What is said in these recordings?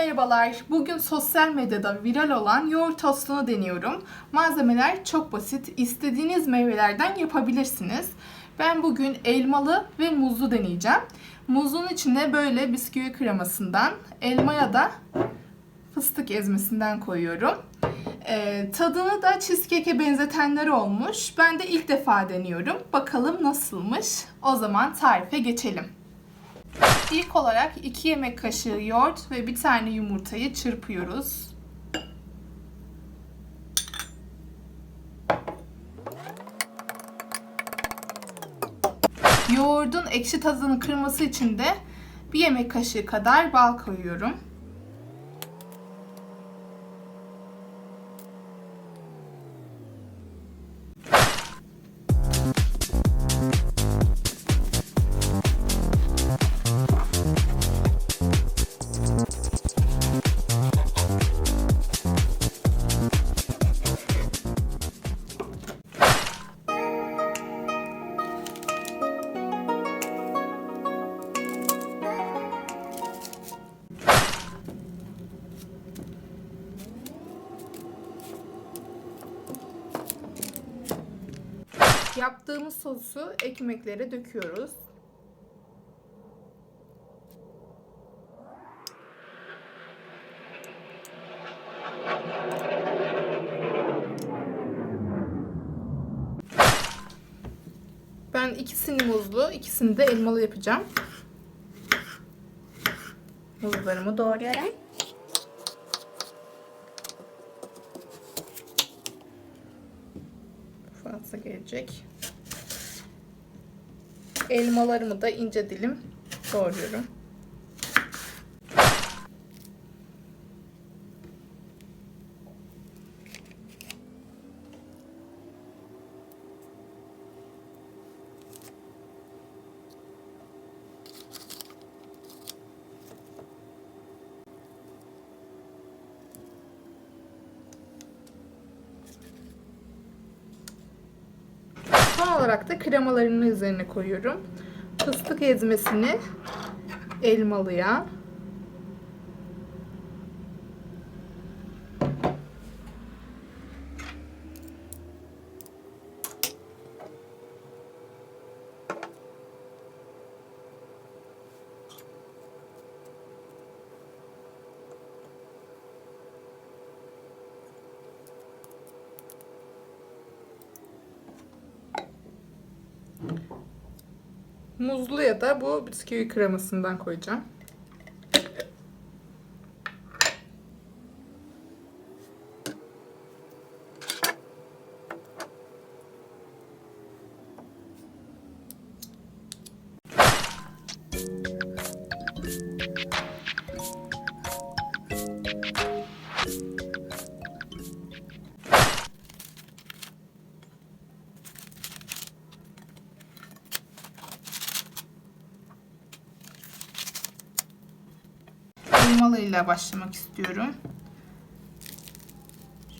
Merhabalar. Bugün sosyal medyada viral olan yoğurt tostunu deniyorum. Malzemeler çok basit. İstediğiniz meyvelerden yapabilirsiniz. Ben bugün elmalı ve muzlu deneyeceğim. Muzun içine böyle bisküvi kremasından, elmaya da fıstık ezmesinden koyuyorum. Ee, tadını da cheesecake'e benzetenler olmuş. Ben de ilk defa deniyorum. Bakalım nasılmış. O zaman tarife geçelim. İlk olarak 2 yemek kaşığı yoğurt ve bir tane yumurtayı çırpıyoruz. Yoğurdun ekşi tadını kırması için de bir yemek kaşığı kadar bal koyuyorum. Yaptığımız sosu ekmeklere döküyoruz. Ben ikisini muzlu, ikisini de elmalı yapacağım. Muzlarımı doğruyorum. Fazla gelecek. Elmalarımı da ince dilim doğruyorum. Olarak da kremalarını üzerine koyuyorum. Fıstık ezmesini elmalıya. Muzlu ya da bu bisküvi kremasından koyacağım. Elmalıyla başlamak istiyorum.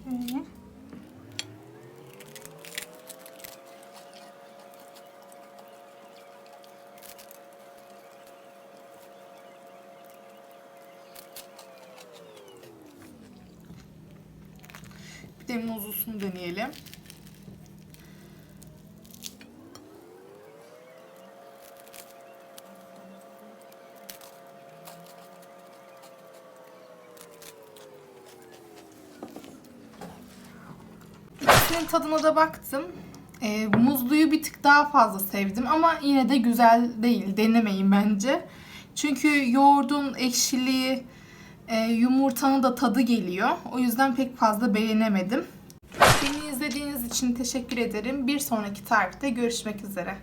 Şöyle. Bir de muzlusunu deneyelim. İkisinin tadına da baktım. Ee, muzluyu bir tık daha fazla sevdim ama yine de güzel değil. Denemeyin bence. Çünkü yoğurdun ekşiliği, e, yumurtanın da tadı geliyor. O yüzden pek fazla beğenemedim. Beni izlediğiniz için teşekkür ederim. Bir sonraki tarifte görüşmek üzere.